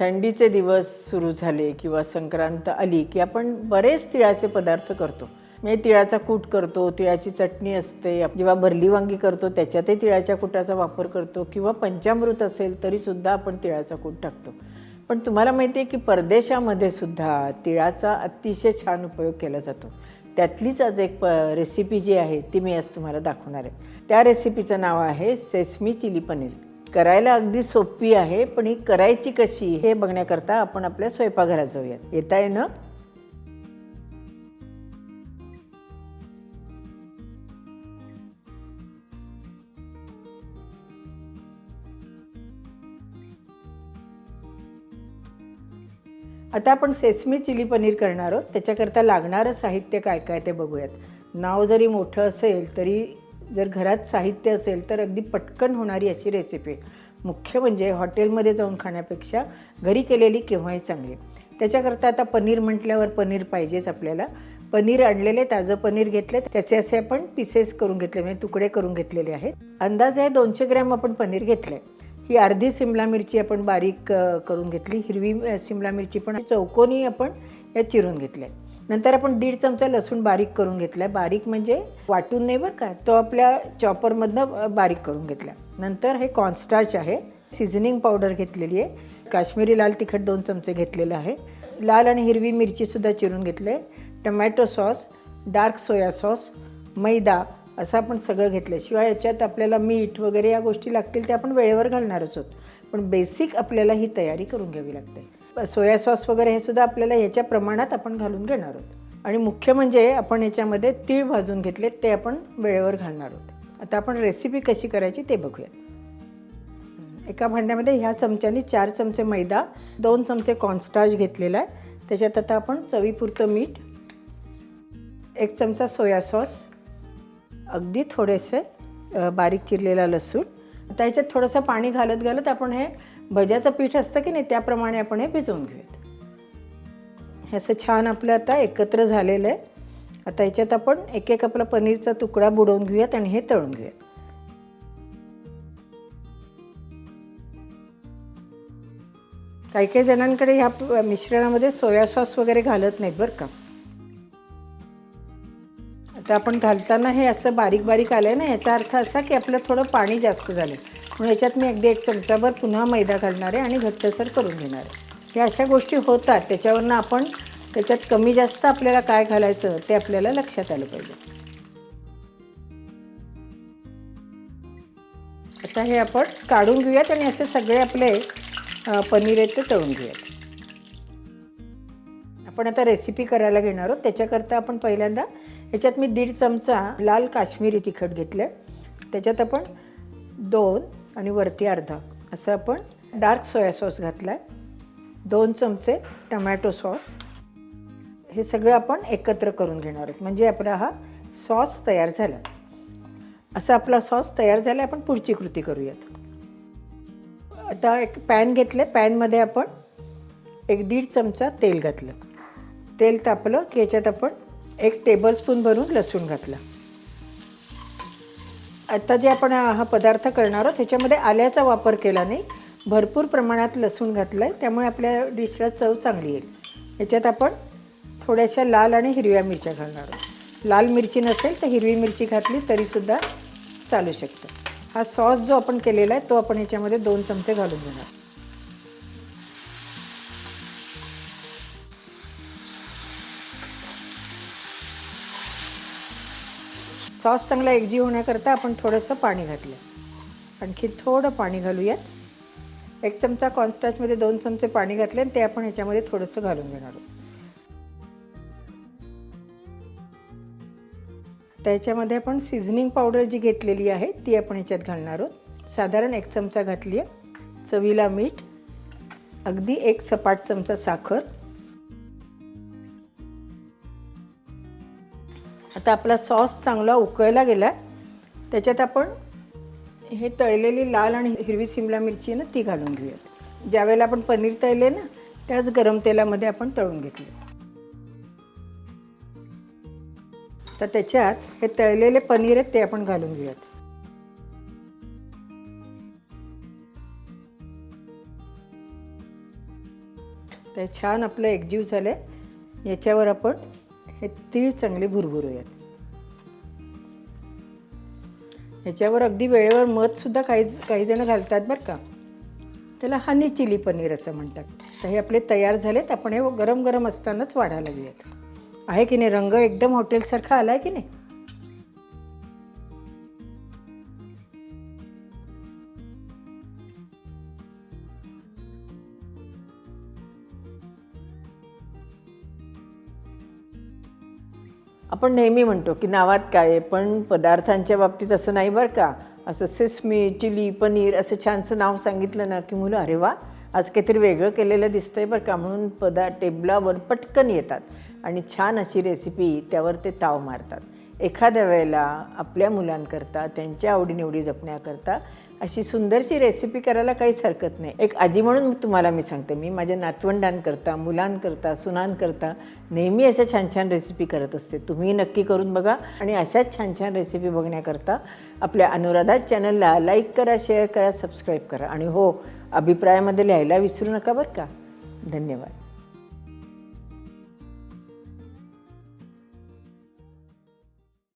थंडीचे दिवस सुरू झाले किंवा संक्रांत आली की आपण बरेच तिळाचे पदार्थ करतो. म्हणजे तिळाचा कूट करतो तिळाची चटणी असते जेव्हा भरली वांगी करतो त्याच्यातही तिळाच्या कुटाचा वापर करतो किंवा पंचामृत असेल तरीसुद्धा आपण तिळाचा कूट टाकतो. पण तुम्हाला माहिती आहे की परदेशामध्ये सुद्धा तिळाचा अतिशय छान उपयोग केला जातो. त्यातलीच आज एक प रेसिपी जी आहे ती मी आज तुम्हाला दाखवणार आहे. त्या रेसिपीचं नाव आहे सेसमी चिली पनीर. करायला अगदी सोपी आहे पण ही करायची कशी हे बघण्याकरता आपण आपल्या स्वयंपाकघरात जाऊयात. येता आहे ना? आता आपण सेसमी चिली पनीर करणार आहोत. त्याच्याकरता लागणारं साहित्य काय काय ते बघूयात. नाव जरी मोठं असेल तरी जर घरात साहित्य असेल तर अगदी पटकन होणारी अशी रेसिपी मुख्य म्हणजे हॉटेलमध्ये जाऊन खाण्यापेक्षा घरी केलेली केव्हाही चांगली. त्याच्याकरता आता पनीर म्हटल्यावर पनीर पाहिजेच आपल्याला. पनीर आणलेले ताजं पनीर घेतले त्याचे असे आपण पीसेस करून घेतले म्हणजे तुकडे करून घेतलेले आहेत. अंदाज आहे दोनशे ग्रॅम आपण पनीर घेतलं. आहे ही अर्धी सिमला मिरची आपण बारीक करून घेतली. हिरवी सिमला मिरची पण चौकोनी आपण या चिरून घेतल्या. नंतर आपण दीड चमचा लसूण बारीक करून घेतला. बारीक म्हणजे वाटून नाही बरं का तो आपल्या चॉपरमधनं बारीक करून घेतला. नंतर हे कॉर्नस्टार्च आहे. सिझनिंग पावडर घेतलेली आहे. काश्मीरी लाल तिखट दोन चमचे घेतलेलं आहे. लाल आणि हिरवी मिरचीसुद्धा चिरून घेतले. Tomato sauce dark soya sauce मैदा असं आपण सगळं घेतलं. शिवाय याच्यात आपल्याला मीठ वगैरे या गोष्टी लागतील ते आपण वेळेवर घालणारच आहोत. पण बेसिक आपल्याला ही तयारी करून घ्यावी लागते. सोया सॉस वगैरे हे सुद्धा आपल्याला ह्याच्या प्रमाणात आपण घालून घेणार आहोत. आणि मुख्य म्हणजे आपण याच्यामध्ये तीळ भाजून घेतले ते आपण वेळेवर घालणार आहोत. आता आपण रेसिपी कशी करायची ते बघूयात. एका भांड्यामध्ये ह्या चमच्यानी चार चमचे मैदा दोन चमचे कॉर्नस्टार्च घेतलेला आहे. त्याच्यात आता आपण चवीपुरतं मीठ एक चमचा सोया सॉस अगदी थोडेसे बारीक चिरलेला लसूण आता ह्याच्यात थोडंसं पाणी घालत घालत आपण हे भज्याचं पीठ असतं की नाही त्याप्रमाणे आपण हे भिजवून घेऊयात. हे असं छान आपलं आता एकत्र झालेलं आहे. आता ह्याच्यात आपण एक एक आपला पनीरचा तुकडा बुडवून घेऊयात आणि हे तळून घेऊयात. काही काही जणांकडे ह्या मिश्रणामध्ये सोया सॉस वगैरे घालत नाहीत बरं का. आता आपण घालताना हे असं बारीक बारीक आलं आहे ना याचा अर्थ असा की आपलं थोडं पाणी जास्त झालं म्हणून याच्यात मी अगदी एक चमचाभर पुन्हा मैदा घालणार आहे आणि घट्टसर करून घेणार आहे. हे अशा गोष्टी होतात त्याच्यावरनं आपण त्याच्यात कमी जास्त आपल्याला काय घालायचं ते आपल्याला लक्षात आलं पाहिजे. आता हे आपण काढून घेऊयात आणि असे सगळे आपले पनीर आहेत ते तळून घेऊयात. आपण आता रेसिपी करायला घेणार आहोत. त्याच्याकरता आपण पहिल्यांदा याच्यात मी दीड चमचा लाल काश्मीरी तिखट घेतलं. त्याच्यात आपण दोन आणि वरती अर्धा. असं आपण डार्क सोया सॉस घातला आहे दोन चमचे टमॅटो सॉस. हे सगळं आपण एकत्र करून घेणार आहोत. म्हणजे आपला हा सॉस तयार झाला. असा आपला सॉस तयार झाला आपण पुढची कृती करूयात. आता एक पॅन घेतलं. पॅनमध्ये आपण एक दीड चमचा तेल घातलं. तेल तापलं की याच्यात आपण एक टेबलस्पून भरून लसूण घातला. आता जे आपण हा पदार्थ करणार आहोत ह्याच्यामध्ये आल्याचा वापर केला नाही भरपूर प्रमाणात लसूण घातलं आहे त्यामुळे आपल्या डिशला चव चांगली येईल. याच्यात आपण थोड्याशा लाल आणि हिरव्या मिरच्या घालणार आहोत. लाल मिरची नसेल तर हिरवी मिरची घातली तरीसुद्धा चालू शकतं. हा सॉस जो आपण केलेला आहे तो आपण ह्याच्यामध्ये दोन चमचे घालून घेणार. सॉस चांगला एकजीव होण्याकरता आपण थोडंसं पाणी घातलं. आणखी थोडं पाणी घालूयात. एक चमचा कॉर्नस्टार्चमध्ये दोन चमचे पाणी घातले आणि ते आपण ह्याच्यामध्ये थोडंसं घालून घेणार आहोत. त्याच्यामध्ये आपण सिझनिंग पावडर जी घेतलेली आहे ती आपण ह्याच्यात घालणार आहोत. साधारण एक चमचा घातली आहे चवीला मीठ अगदी एक सपाट चमचा साखर आता आपला सॉस चांगला उकळला गेला त्याच्यात आपण हे तळलेली लाल आणि हिरवी सिमला मिरची ना ती घालून घेऊयात. ज्यावेळेला आपण पनीर तळले ना त्याच गरम तेलामध्ये आपण तळून घेतले. तर त्याच्यात हे तळलेले पनीर आहेत ते आपण घालून घेऊयात. ते छान आपलं एकजीव झालं याच्यावर आपण हे तीळ चांगले भुरभुरूयात. ह्याच्यावर अगदी वेळेवर मधसुद्धा काही काही जण घालतात बरं का. त्याला हनी चिली पनीर असं म्हणतात. तर हे आपले तयार झालेत आपण हे गरम गरम असतानाच वाढायला लागूयात. आहे की नाही? रंग एकदम हॉटेलसारखा आला आहे की नाही? आपण नेहमी म्हणतो की नावात काय आहे पण पदार्थांच्या बाबतीत असं नाही बरं का. असं सिसमी चिली पनीर असं छानसं नाव सांगितलं ना की मुलं अरे वा आज काहीतरी वेगळं केलेलं दिसतंय बरं का. म्हणून पदा टेबलावर पटकन येतात आणि छान अशी रेसिपी त्यावर ते ताव मारतात. एखाद्या वेळेला आपल्या मुलांकरता त्यांच्या आवडीनिवडी जपण्याकरता अशी सुंदरशी रेसिपी करायला काहीच हरकत नाही. एक आजी म्हणून तुम्हाला मी सांगते मी माझ्या नातवंडांकरता मुलांकरता सुनांकरता नेहमी अशा छान छान रेसिपी करत असते. तुम्ही नक्की करून बघा आणि अशाच छान छान रेसिपी बघण्याकरता आपल्या अनुराधा चॅनलला लाईक करा शेअर करा सबस्क्राईब करा. आणि हो अभिप्रायामध्ये लिहायला विसरू नका बरं का? धन्यवाद.